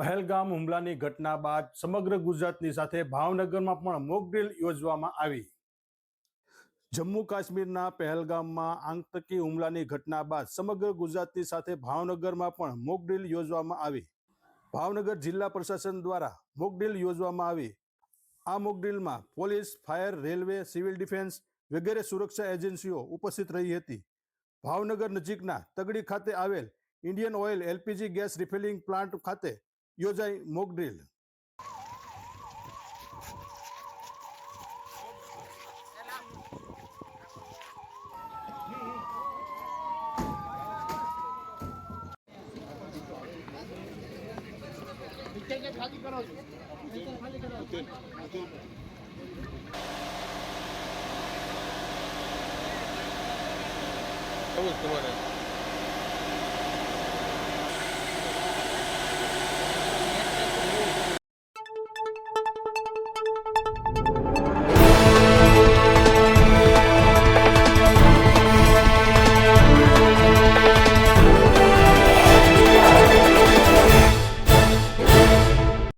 પહેલગામ હુમલાની ઘટના બાદ સમગ્ર ગુજરાતની સાથે ભાવનગરમાં પણ મોકડ્રીલ યોજવામાં આવી. જમ્મુ કાશ્મીરના પહેલગામમાં આતંકી હુમલાની ઘટના બાદ સમગ્ર ગુજરાતની સાથે ભાવનગરમાં પણ મોકડ્રીલ યોજવામાં આવી. ભાવનગર જિલ્લા પ્રશાસન દ્વારા મોકડ્રીલ યોજવામાં આવી. આ મોકડ્રીલમાં police, fire, railway, civil defence વગેરે સુરક્ષા એજન્સીઓ ઉપસ્થિત રહી હતી. ભાવનગર નજીકના તગડી ખાતે આવેલ Indian oil LPG gas refilling plant ખાતે ইয়োজাই মুগ ড্রিল খালি করা খালি করা Vamos,